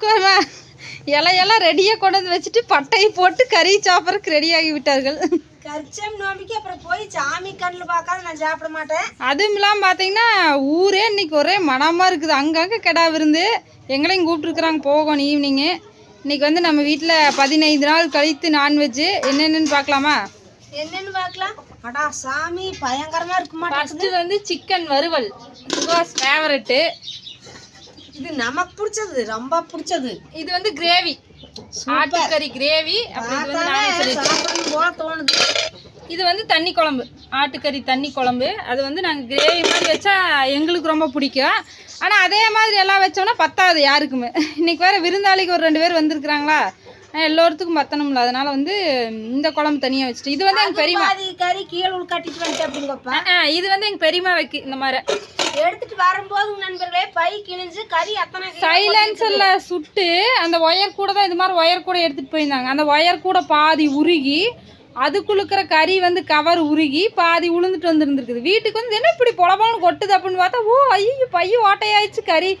உட்காருமா? இலையெல்லாம் ரெடியாக கொண்டு வந்து வச்சுட்டு பட்டையை போட்டு கறி சாப்பிட்றதுக்கு ரெடியாகி விட்டார்கள். கரிச்சம் நோம்பிக்கு அப்புறம் போய் சாமி கண்ணில் பார்க்காத நான் சாப்பிட மாட்டேன். அதுவும் இல்லாமல் பார்த்தீங்கன்னா ஊரே இன்னைக்கு ஒரே மனமாக இருக்குது. அங்கங்கே கிடா விருந்து. எங்களையும் கூப்பிட்ருக்குறாங்க போகணும் ஈவினிங்கு இன்னைக்கு வந்து நம்ம வீட்டில் பதினைந்து நாள் கழித்து நான்வெஜ்ஜு என்னென்னு பார்க்கலாமா? என்னன்னு பார்க்கலாம். அடா சாமி பயங்கரமா இருக்க மாட்டேன் ஃபஸ்ட்டு வந்து சிக்கன் வறுவல். சுகாஸ் ஃபேவரெட்டு இது நமக்கு பிடிச்சது ரொம்ப பிடிச்சது. இது வந்து கிரேவி ஆட்டுக்கறி கிரேவி சாப்பிடணும் போல தோணுது. இது வந்து தண்ணி குழம்பு ஆட்டுக்கறி தண்ணி குழம்பு. அது வந்து நாங்கள் கிரேவி மாதிரி வச்சா எங்களுக்கு ரொம்ப பிடிக்கும். ஆனால் அதே மாதிரி எல்லாம் வச்சோம்னா பத்தாது யாருக்குமே. இன்னைக்கு வேறு விருந்தாளிக்கு ஒரு ரெண்டு பேர் வந்திருக்கிறாங்களா? எல்லோருத்துக்கும் பத்தணும்ல அதனால வந்து இந்த குழம்பு தனியாக வச்சுட்டு. இது வந்து எங்கள் பெரியம்மா பாதி கறி கீழே உள் கட்டிட்டு வந்துட்டு அப்படிங்கப்பா இது வந்து எங்கள் பெரியம்மா வைக்கு இந்த மாதிரி. எடுத்துட்டு வரும்போது நண்பர்களே பை கிழிஞ்சு கறி அத்தனை சைலன்சரில் சுட்டு அந்த ஒயர் கூட தான் இது மாதிரி ஒயர் கூட எடுத்துகிட்டு போயிருந்தாங்க. அந்த ஒயர் கூட பாதி உருகி அதுக்குள்ளுக்கிற கறி வந்து கவர் உருகி பாதி உளுந்துட்டு வந்துருந்துருக்குது. வீட்டுக்கு வந்து என்ன இப்படி பொலபொலன்னு கொட்டுது? அப்படின்னு பார்த்தா ஓ ஐயோ பைய ஓட்டையாயிடுச்சு கறி.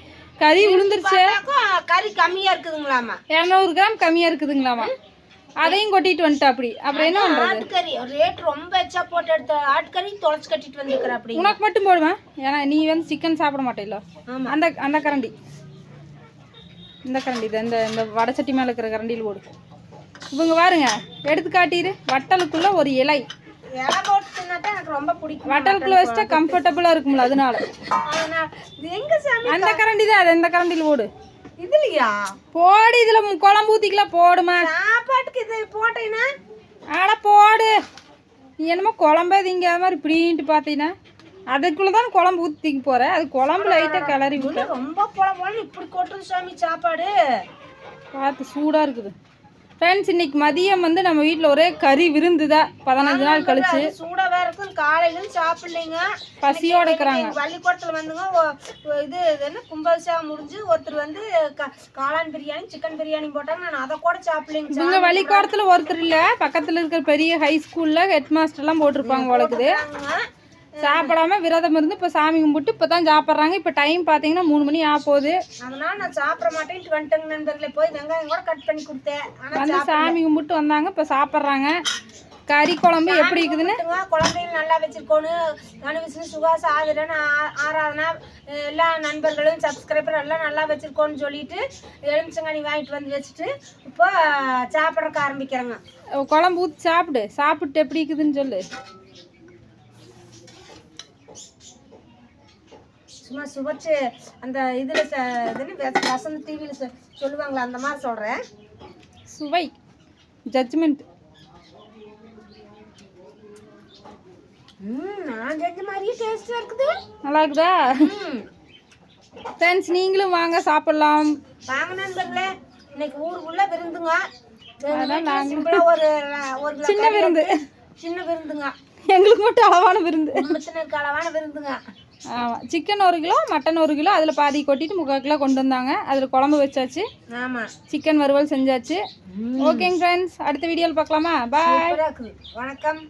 கறி விழுந்துருச்சு கறி கம்மியா இருக்குதுங்களாமா. இரநூறு கிராம் கம்மியாக இருக்குதுங்களாமா. அதையும் கொட்டிட்டு வந்துட்டா அப்படி. அப்புறம் என்ன ஆட்டுக்கறி. ரேட் ரொம்ப எச்சா போட்டு எடுத்த ஆட்டுக்கறி தொலைச்சு கட்டிட்டு வந்திருக்கிற அப்படி. உனக்கு மட்டும் போடுவேன். ஏன்னா நீ வந்து சிக்கன் சாப்பிட மாட்டேல்ல. அந்த அந்த கரண்டி. இந்த கரண்டி இந்த இந்த வடச்சட்டி மேலே இருக்கிற கரண்டியில் போடு. இவங்க பாருங்க. எடுத்து காட்டிடு. வட்டலுக்குள்ள ஒரு இலை. இலை போட்டு தின்னாதான் எனக்கு ரொம்ப பிடிக்கும். வட்டலுக்குள்ள வச்சுட்டா கம்ஃபர்டபுளாக இருக்கும்ல அதனால. ஆனா, இது எங்க சாமி அந்த கரண்டி தான் அது இந்த கரண்டியில் போடு இதுலயா? போடு இதில் குழம்பு ஊற்றிக்கலாம் போடுமா? சாப்பாட்டுக்கு இது போட்டீங்கன்னா ஆட போடு. நீ என்னமோ குழம்பே திங்காத மாதிரி இப்படின்ட்டு பார்த்தீங்கன்னா அதுக்குள்ளே தான் குழம்பு ஊற்றிக்க போகிற அது குழம்பு லைட்டாக கிளறி விட்டு. ரொம்ப போல இப்படி கொட்டுது சாமி சாப்பாடு. பார்த்து சூடாக இருக்குது. ஃப்ரெண்ட்ஸ் இன்னைக்கு மதியம் வந்து நம்ம வீட்டில் ஒரே கறி விருந்து தான் பதினஞ்சு நாள் கழிச்சு. அது சூடா வேற இருக்கும். காலையில சாப்பிடலைங்க. பசியோட இருக்கிறாங்க. பள்ளிக்கூடத்துல வந்துங்க இது என்ன கும்பாபிஷேகம் முடிஞ்சு ஒருத்தர் வந்து காளான் பிரியாணி சிக்கன் பிரியாணி போட்டாங்க. நான் அதை கூட சாப்பிடலைங்க. இவங்க வழிகாலத்தில் ஒருத்தர் இல்லை. பக்கத்தில் இருக்கிற பெரிய ஹை ஸ்கூலில் ஹெட் மாஸ்டர்லாம் போட்டிருப்பாங்க சாப்பிட்டாங்க. சாப்பிடாம விரதம் இருந்து இப்போ சாமி கும்பிட்டு இப்போ தான் சாப்பிட்றாங்க. இப்போ டைம் பார்த்தீங்கன்னா மூணு மணி ஆக போகுது. அதனால நான் சாப்பிட மாட்டேன்ட்டு வந்துட்டேங்க நண்பர்களே. போய் வெங்காயம் கூட கட் பண்ணி கொடுத்தேன். வந்து சாமி கும்பிட்டு வந்தாங்க. இப்போ சாப்பிட்றாங்க. கறி குழம்பு எப்படி இருக்குதுன்னு? குழந்தைகள் நல்லா வச்சிருக்கணும் அனுவிஷ்ணு சுகாஸ் ஆதிரன் ஆராதனா எல்லா நண்பர்களும் சப்ஸ்கிரைபர் எல்லாம் நல்லா வச்சிருக்கோன்னு சொல்லிட்டு எலுமிச்சங்கானி வாங்கிட்டு வந்து வச்சுட்டு இப்போ சாப்பிட்றக்க ஆரம்பிக்கிறேங்க. குழம்பு ஊற்றி சாப்பிடு. சாப்பிட்டு எப்படி இருக்குதுன்னு சொல்லு. சும்மா சுவைச்சு அந்த இதில் இதுன்னு வ- வசந்த் டிவியில் சொல்லுவாங்களே அந்த மாதிரி சொல்கிறேன் சுவை ஜட்ஜ்மெண்ட் ம் நான் செஞ்ச மாதிரியே டேஸ்ட்டாக இருக்குது. நல்லா இருக்குதா? ம். ஃப்ரெண்ட்ஸ் நீங்களும் வாங்க சாப்பிட்லாம். வாங்க நண்பர்களே. இன்னைக்கு ஊருக்குள்ள விருந்துங்க. ஒரு ஒரு சின்ன விருந்து. சின்ன விருந்துங்க. எங்களுக்கு மட்டும் அளவான விருந்து. குடும்பத்தினருக்கு அளவான விருந்துங்க. சிக்கன் ஒரு கிலோ மட்டன் ஒரு கிலோ அதில் பாதி கொட்டிட்டு முக்கால் கிலோ கொண்டு வந்தாங்க. அதில் குழம்பு வச்சாச்சு. சிக்கன் வறுவல் செஞ்சாச்சு. ஓகேங்க ஃப்ரெண்ட்ஸ் அடுத்த வீடியோவில் பார்க்கலாமா? பாய் வணக்கம்.